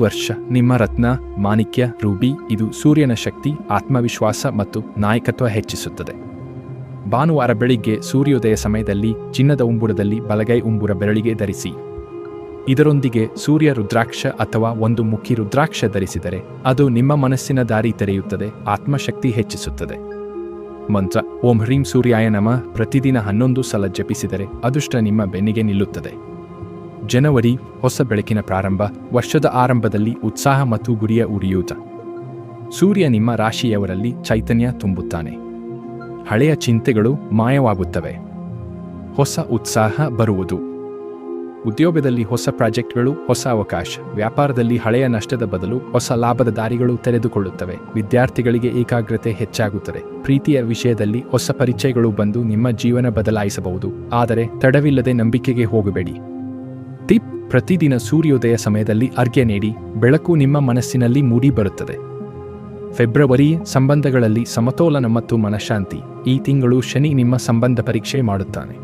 ವರ್ಷ. ನಿಮ್ಮ ರತ್ನ, ಮಾಣಿಕ್ಯ, ರೂಬಿ, ಇದು ಸೂರ್ಯನ ಶಕ್ತಿ, ಆತ್ಮವಿಶ್ವಾಸ ಮತ್ತು ನಾಯಕತ್ವ ಹೆಚ್ಚಿಸುತ್ತದೆ. ಭಾನುವಾರ ಬೆಳಿಗ್ಗೆ ಸೂರ್ಯೋದಯ ಸಮಯದಲ್ಲಿ ಚಿನ್ನದ ಉಂಬುರದಲ್ಲಿ ಬಲಗೈ ಉಂಬುರ ಬೆರಳಿಗೆ ಧರಿಸಿ. ಇದರೊಂದಿಗೆ ಸೂರ್ಯ ರುದ್ರಾಕ್ಷ ಅಥವಾ ಒಂದು ಮುಖಿ ರುದ್ರಾಕ್ಷ ಧರಿಸಿದರೆ ಅದು ನಿಮ್ಮ ಮನಸ್ಸಿನ ದಾರಿ ತೆರೆಯುತ್ತದೆ, ಆತ್ಮಶಕ್ತಿ ಹೆಚ್ಚಿಸುತ್ತದೆ. ಮಂತ್ರ, ಓಂ ಹ್ರೀಂ ಸೂರ್ಯಾಯ ನಮ. ಪ್ರತಿದಿನ ಹನ್ನೊಂದು ಸಲ ಜಪಿಸಿದರೆ ಅದೃಷ್ಟ ನಿಮ್ಮ ಬೆನ್ನಿಗೆ ನಿಲ್ಲುತ್ತದೆ. ಜನವರಿ ಹೊಸ ಬೆಳಕಿನ ಪ್ರಾರಂಭ, ವರ್ಷದ ಆರಂಭದಲ್ಲಿ ಉತ್ಸಾಹ ಮತ್ತು ಗುರಿಯ ಉರಿಯೂತ. ಸೂರ್ಯ ನಿಮ್ಮ ರಾಶಿಯವರಲ್ಲಿ ಚೈತನ್ಯ ತುಂಬುತ್ತಾನೆ. ಹಳೆಯ ಚಿಂತೆಗಳು ಮಾಯವಾಗುತ್ತವೆ. ಹೊಸ ಉತ್ಸಾಹ ಬರುವುದು. ಉದ್ಯೋಗದಲ್ಲಿ ಹೊಸ ಪ್ರಾಜೆಕ್ಟ್ಗಳು, ಹೊಸ ಅವಕಾಶ. ವ್ಯಾಪಾರದಲ್ಲಿ ಹಳೆಯ ನಷ್ಟದ ಬದಲು ಹೊಸ ಲಾಭದ ದಾರಿಗಳು ತೆರೆದುಕೊಳ್ಳುತ್ತವೆ. ವಿದ್ಯಾರ್ಥಿಗಳಿಗೆ ಏಕಾಗ್ರತೆ ಹೆಚ್ಚಾಗುತ್ತದೆ. ಪ್ರೀತಿಯ ವಿಷಯದಲ್ಲಿ ಹೊಸ ಪರಿಚಯಗಳು ಬಂದು ನಿಮ್ಮ ಜೀವನ ಬದಲಾಯಿಸಬಹುದು. ಆದರೆ ತಡವಿಲ್ಲದೆ ನಂಬಿಕೆಗೆ ಹೋಗಬೇಡಿ. ಟಿಪ್ ಪ್ರತಿದಿನ ಸೂರ್ಯೋದಯ ಸಮಯದಲ್ಲಿ ಅರ್ಘ್ಯ ನೀಡಿ ಬೆಳಕು ನಿಮ್ಮ ಮನಸ್ಸಿನಲ್ಲಿ ಮೂಡಿ ಬರುತ್ತದೆ. ಫೆಬ್ರವರಿ ಸಂಬಂಧಗಳಲ್ಲಿ ಸಮತೋಲನ ಮತ್ತು ಮನಃಶಾಂತಿ. ಈ ತಿಂಗಳು ಶನಿ ನಿಮ್ಮ ಸಂಬಂಧ ಪರೀಕ್ಷೆ ಮಾಡುತ್ತಾನೆ.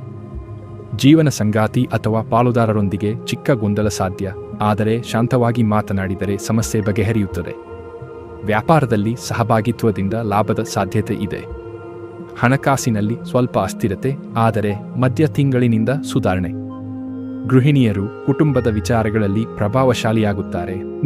ಜೀವನ ಸಂಗಾತಿ ಅಥವಾ ಪಾಲುದಾರರೊಂದಿಗೆ ಚಿಕ್ಕ ಗೊಂದಲ ಸಾಧ್ಯ. ಆದರೆ ಶಾಂತವಾಗಿ ಮಾತನಾಡಿದರೆ ಸಮಸ್ಯೆ ಬಗೆಹರಿಯುತ್ತದೆ. ವ್ಯಾಪಾರದಲ್ಲಿ ಸಹಭಾಗಿತ್ವದಿಂದ ಲಾಭದ ಸಾಧ್ಯತೆ ಇದೆ. ಹಣಕಾಸಿನಲ್ಲಿ ಸ್ವಲ್ಪ ಅಸ್ಥಿರತೆ, ಆದರೆ ಮಧ್ಯ ತಿಂಗಳಿನಿಂದ ಸುಧಾರಣೆ. ಗೃಹಿಣಿಯರು ಕುಟುಂಬದ ವಿಚಾರಗಳಲ್ಲಿ ಪ್ರಭಾವಶಾಲಿಯಾಗುತ್ತಾರೆ.